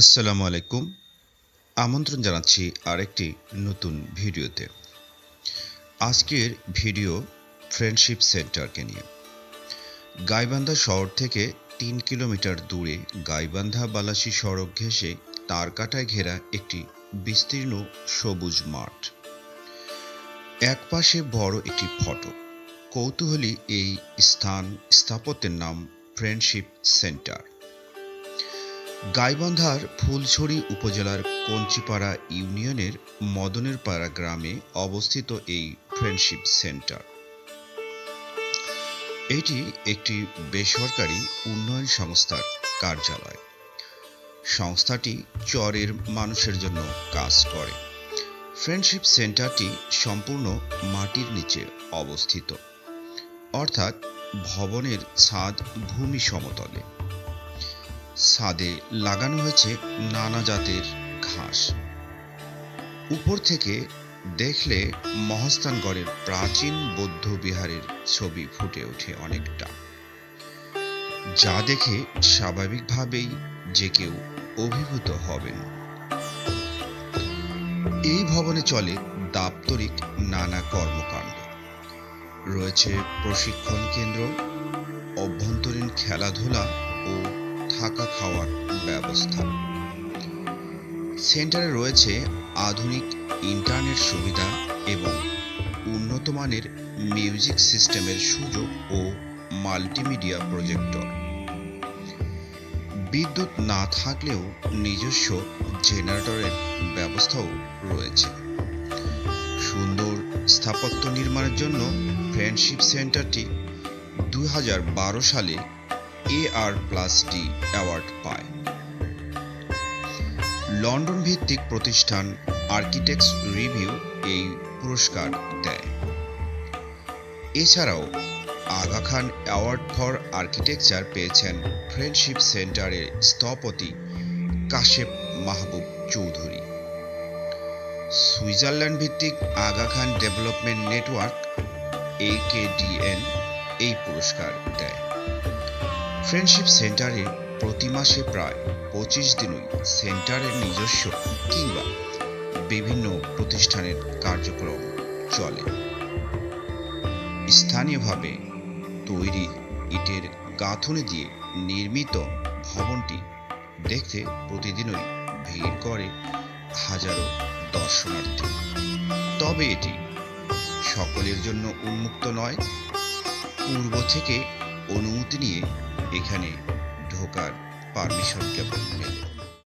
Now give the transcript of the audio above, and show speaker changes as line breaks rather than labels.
আসসালামু আলাইকুম। আমন্ত্রণ জানাচ্ছি আরেকটি নতুন ভিডিওতে। আজকের ভিডিও ফ্রেন্ডশিপ সেন্টারকে নিয়ে। গাইবান্ধা শহর থেকে তিন কিলোমিটার দূরে গাইবান্ধা বালাসী সড়ক ঘেঁষে তারকাটায় ঘেরা একটি বিস্তীর্ণ সবুজ মাঠ। এক পাশে বড় একটি ফটো। কৌতূহলী এই স্থান স্থাপত্যের নাম ফ্রেন্ডশিপ সেন্টার। গাইবান্ধার ফুলছড়ি উপজেলার কঞ্চিপাড়া ইউনিয়নের মদনেরপাড়া গ্রামে অবস্থিত এই ফ্রেন্ডশিপ সেন্টার এটি একটি বেসরকারি উন্নয়ন সংস্থার কার্যালয়। সংস্থাটি চরের মানুষের জন্য কাজ করে। ফ্রেন্ডশিপ সেন্টারটি সম্পূর্ণ মাটির নিচে অবস্থিত। অর্থাৎ ভবনের ছাদ ভূমি সমতলে। ছাদে লাগানো হয়েছে নানা জাতের ঘাস। উপর থেকে দেখলে মহাস্থানগড়ের প্রাচীন বৌদ্ধ বিহারের ছবি ফুটে ওঠে অনেকটা। যা দেখে স্বাভাবিকভাবেই যে কেউ অভিভূত হবেন। এই ভবনে চলে দাপ্তরিক নানা কর্মকাণ্ড। রয়েছে প্রশিক্ষণ কেন্দ্র, অভ্যন্তরীণ খেলাধুলা ও থাকা খাওয়ার ব্যবস্থা। সেন্টারে রয়েছে আধুনিক ইন্টারনেট সুবিধা এবং উন্নত মানের মিউজিক সিস্টেমের সুযোগ ও মাল্টিমিডিয়া প্রজেক্টর। বিদ্যুৎ না থাকলেও নিজস্ব জেনারেটরের ব্যবস্থাও রয়েছে। সুন্দর স্থাপত্য নির্মাণের জন্য ফ্রেন্ডশিপ সেন্টারটি দুই হাজার বারো সালে A R plus D award পায়। লন্ডন ভিত্তিক প্রতিষ্ঠান আর্কিটেক্টস রিভিউ এই পুরস্কার দেয়। এছাড়াও Aga Khan award for architecture পেয়েছেন ফ্রেন্ডশিপ সেন্টারের স্থপতি কাশেপ মাহবুব চৌধুরী। সুইজারল্যান্ড ভিত্তিক আগা খান ডেভেলপমেন্ট নেটওয়ার্ক একেডিএন এই পুরস্কার দেয়। ফ্রেন্ডশিপ সেন্টারে প্রতি মাসে প্রায় পঁচিশ দিনই সেন্টারের নিজস্ব কিংবা বিভিন্ন প্রতিষ্ঠানের কার্যক্রম চলে। স্থানীয়ভাবে তৈরি ইটের গাঁথনি দিয়ে নির্মিত ভবনটি দেখতে প্রতিদিনই ভিড় করে হাজারো দর্শনার্থী। তবে এটি সকলের জন্য উন্মুক্ত নয়, পূর্ব থেকে অনুমতি নিয়ে এখানে ঢোকার পারমিশন কেবল মেলে।